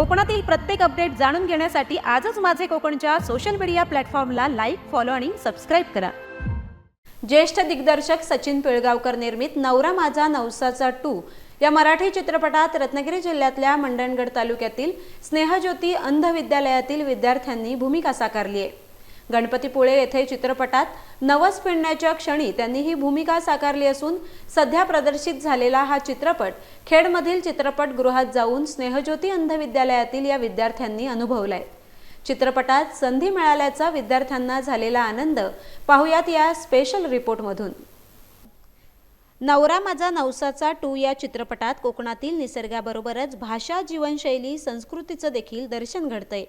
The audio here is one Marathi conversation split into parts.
कोकणातील प्रत्येक अपडेट जाणून घेण्यासाठी आजच माझे कोकणच्या सोशल मीडिया प्लॅटफॉर्मला लाईक फॉलो आणि सबस्क्राईब करा. ज्येष्ठ दिग्दर्शक सचिन पिळगावकर निर्मित नवरा माझा नवसाचा टू या मराठी चित्रपटात रत्नागिरी जिल्ह्यातल्या मंडणगड तालुक्यातील स्नेहज्योती अंध विद्यालयातील विद्यार्थ्यांनी भूमिका साकारली आहे. गणपतीपुळे येथे चित्रपटात नवस फिरण्याच्या क्षणी त्यांनी ही भूमिका साकारली असून सध्या प्रदर्शित झालेला हा चित्रपट खेडमधील चित्रपटगृहात जाऊन स्नेहज्योती अंध विद्यालयातील या विद्यार्थ्यांनी अनुभवलाय. चित्रपटात संधी मिळाल्याचा विद्यार्थ्यांना झालेला आनंद पाहुयात या स्पेशल रिपोर्टमधून नवरा माझा नवसाचा टू या चित्रपटात कोकणातील निसर्गाबरोबरच भाषा जीवनशैली संस्कृतीचं देखील दर्शन घडतंय.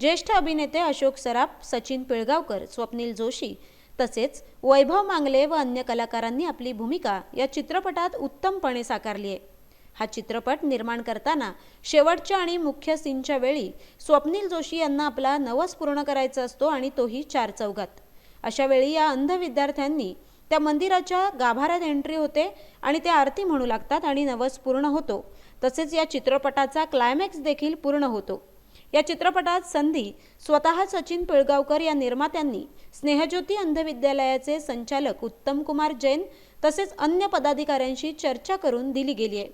ज्येष्ठ अभिनेते अशोक सराफ सचिन पिळगावकर स्वप्नील जोशी तसेच वैभव मांगले व अन्य कलाकारांनी आपली भूमिका या चित्रपटात उत्तमपणे साकारली आहे. हा चित्रपट निर्माण करताना शेवटच्या आणि मुख्य सीनच्या वेळी स्वप्नील जोशी यांना आपला नवस पूर्ण करायचा असतो आणि तोही चार चौघात. अशा वेळी या अंध विद्यार्थ्यांनी त्या मंदिराच्या गाभाऱ्यात एंट्री होते आणि ते आरती म्हणू लागतात आणि नवस पूर्ण होतो. तसेच या चित्रपटाचा क्लायमॅक्स देखील पूर्ण होतो. या चित्रपटात संधी स्वतः सचिन पिळगावकर या निर्मात्यांनी स्नेहज्योती अंधविद्यालयाचे संचालक उत्तम कुमार जैन तसेच अन्य पदाधिकाऱ्यांशी चर्चा करून दिली गेली आहे.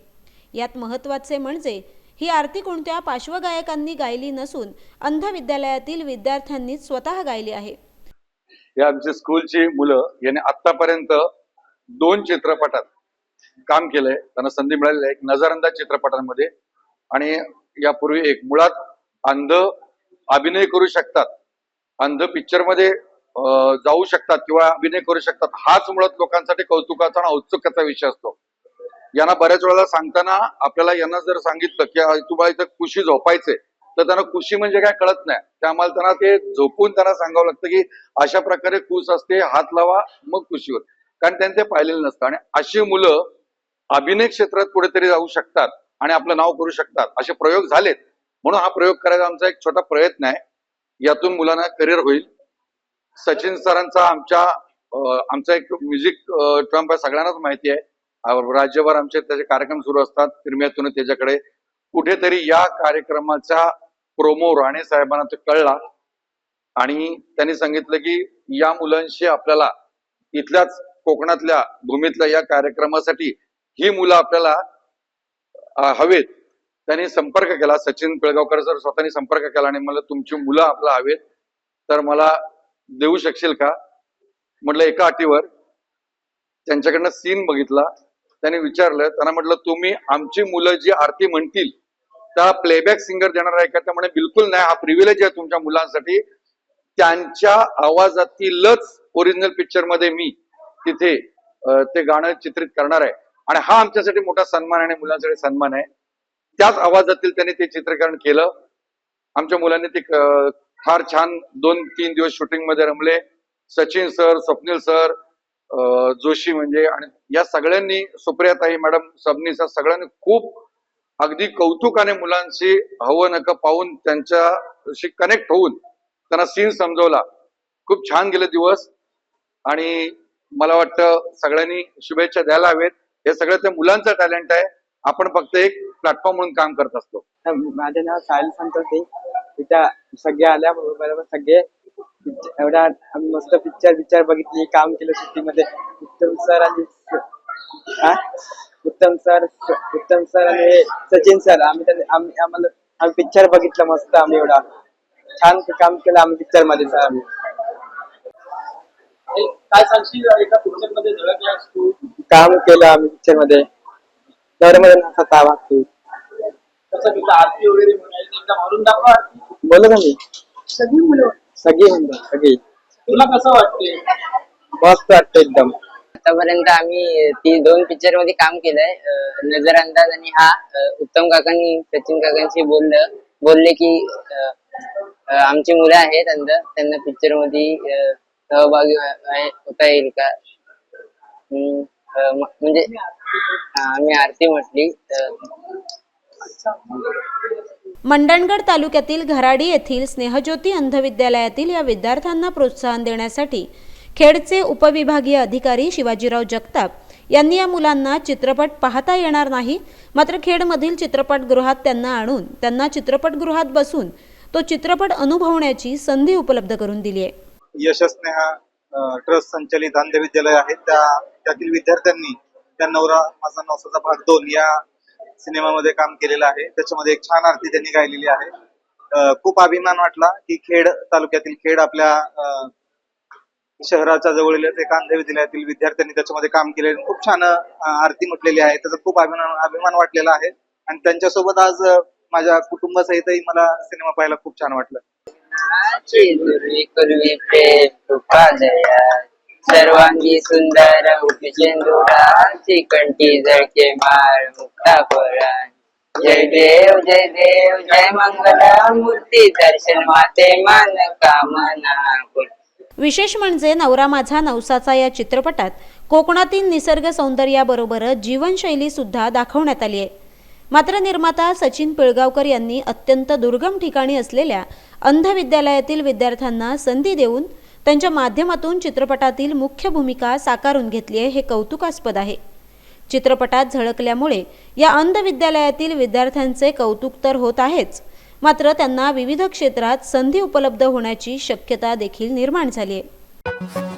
यात महत्त्वाचे म्हणजे ही आरती कोणत्या पार्श्वगायकांनी गायली नसून अंध विद्यालयातील स्वतः गायली आहे. या आमच्या स्कूलची मुलं यांनी आतापर्यंत दोन चित्रपटात काम केलंय. त्यांना संधी मिळालेली आहे. एक नजरअंदाज चित्रपटांमध्ये आणि यापूर्वी एक मुळात अंध अभिनय करू शकतात. अंध पिक्चरमध्ये अं, जाऊ शकतात किंवा अभिनय करू शकतात. हाच मुळात लोकांसाठी कौतुकाचा आणि औत्सुक्याचा विषय असतो. यांना बऱ्याच वेळेला सांगताना आपल्याला यांना जर सांगितलं की तुम्हाला इथं कुशी झोपायचंय. तर त्यांना कुशी म्हणजे काय कळत नाही. त्यामुळे आम्हाला त्यांना ते झोपून त्यांना सांगावं लागतं की अशा प्रकारे कुस असते हात लावा मग कुशीवर. कारण त्यांनी ते पाहिलेलं नसतं. आणि अशी मुलं अभिनय क्षेत्रात कुठेतरी जाऊ शकतात आणि आपलं नाव करू शकतात. असे प्रयोग झालेत. म्हणून हा प्रयोग करायचा आमचा एक छोटा प्रयत्न आहे. यातून मुलांना करिअर होईल. सचिन सरांचा आमच्या आमचा एक म्युझिक ट्रम्प आहे सगळ्यांनाच माहिती आहे. राज्यभर आमचे त्याचे कार्यक्रम सुरू असतात. फिरम्यातून त्याच्याकडे कुठेतरी या कार्यक्रमाचा प्रोमो राणे साहेबांना तो कळला. आणि त्यांनी सांगितलं की या मुलांशी आपल्याला इथल्याच कोकणातल्या भूमीतल्या या कार्यक्रमासाठी ही मुलं आपल्याला हवेत. त्यांनी संपर्क केला. सचिन पिळगावकर सर स्वतःनी संपर्क केला आणि मला तुमची मुलं आपला हवेत तर मला देऊ शकशील का? म्हटलं एका अटीवर. त्यांच्याकडनं सीन बघितला. त्यांनी विचारलं त्यांना म्हटलं तुम्ही आमची मुलं जी आरती म्हणतील त्या प्लेबॅक सिंगर देणार आहे का? त्या म्हणे बिलकुल नाही. हा प्रिव्हिलेज आहे तुमच्या मुलांसाठी. त्यांच्या आवाजातीलच ओरिजिनल पिक्चरमध्ये मी तिथे ते गाणं चित्रित करणार आहे. आणि हा आमच्यासाठी मोठा सन्मान आहे आणि मुलांसाठी सन्मान आहे. त्याच आवाजातील त्यांनी ते चित्रीकरण केलं. आमच्या मुलांनी ते फार छान दोन तीन दिवस शूटिंगमध्ये रमले. सचिन सर स्वप्नील सर जोशी म्हणजे आणि या सगळ्यांनी सुप्रियाताई मॅडम सबनी सर सगळ्यांनी खूप अगदी कौतुकाने मुलांशी हवं नकं पाहून त्यांच्याशी कनेक्ट होऊन त्यांना सीन समजवला. खूप छान गेले दिवस. आणि मला वाटतं सगळ्यांनी शुभेच्छा द्यायला हवेत. हे सगळं त्या मुलांचं टॅलेंट आहे. आपण फक्त एक प्लॅटफॉर्म म्हणून काम करत असतो. माझे नाव साहिल संतोष तिथं सगळे आल्या बरोबर सगळे एवढा आम्ही मस्त पिक्चर पिक्चर बघितली काम केलं सुट्टीमध्ये. उत्तम सर आणि हा? उत्तम सर उत्तम सर आणि सचिन सर आम्ही आम्ही आम्हाला आम्ही पिक्चर बघितलं मस्त आम्ही एवढा. छान काम केलं आम्ही पिक्चरमध्ये सर आम्ही. काय सांगशील एका पिक्चरमध्ये काम केलं आम्ही पिक्चरमध्ये. दरमध्ये नसा आरती बोलत मी. सगळी मुलं. सगळी सगळी. तुला कसं वाटते मस्त वाटतं एकदम. आतापर्यंत आम्ही ती दोन पिक्चरमध्ये काम केलंय. अं, नजर अंदाज आणि हा अं, उत्तम काकांनी सचिन काकांशी बोललं. बोलले की अं, अं, आमची मुलं आहेत अंद त्यांना पिक्चरमध्ये अं, सहभागी व्हाय- होता येईल का? हम्म, अं, म- म्हणजे आम्ही आरती म्हटली अं, मंडणगड तालुक्यातील घराडी येथील स्नेहज्योती अंध विद्यालयातील या विद्यार्थ्यांना प्रोत्साहन देण्यासाठी खेडचे उपविभागीय अधिकारी शिवाजीराव जगताप यांनी या मुलांना चित्रपट पाहता येणार नाही मात्र खेडमधील चित्रपटगृहात त्यांना आणून त्यांना चित्रपटगृहात बसून तो चित्रपट अनुभवण्याची संधी उपलब्ध करून दिली आहे. यशस्नेहा ट्रस्ट संचलित अंध विद्यालय आहे. त्या त्यातील विद्यार्थ्यांनी नवरा माझा नवसाचा भाग दोन या सिनेमामध्ये काम केलेलं आहे. त्याच्यामध्ये एक छान आरती त्यांनी गायलेली आहे. खूप अभिमान वाटला की खेड तालुक्यातील खेड आपल्या शहराच्या जवळील एक अंध विद्यालयातील विद्यार्थ्यांनी त्याच्यामध्ये काम केले खूप छान आरती म्हटलेली आहे. त्याचा खूप अभिमान अभिमान वाटलेला आहे. आणि त्यांच्यासोबत आज माझ्या कुटुंबासहितही मला सिनेमा पाहायला खूप छान वाटलं. सर्वांगी सुंदर उपचेंदुराची कंठी जळके माळ मुक्ता पराण. जय देव जय देव जय मंगला मूर्ती दर्शन माते मन कामना विशेष म्हणजे नवरा माझा नवसाचा या चित्रपटात कोकणातील निसर्ग सौंदर्याबरोबरच जीवनशैली सुद्धा दाखवण्यात आली आहे. मात्र निर्माता सचिन पिळगावकर यांनी अत्यंत दुर्गम ठिकाणी असलेल्या अंध विद्यालयातील विद्यार्थ्यांना संधी देऊन त्यांच्या माध्यमातून चित्रपटातील मुख्य भूमिका साकारून घेतली आहे हे कौतुकास्पद आहे. चित्रपटात झळकल्यामुळे या अंध विद्यालयातील विद्यार्थ्यांचे कौतुक तर होत आहेच मात्र त्यांना विविध क्षेत्रात संधी उपलब्ध होण्याची शक्यता देखील निर्माण झाली आहे.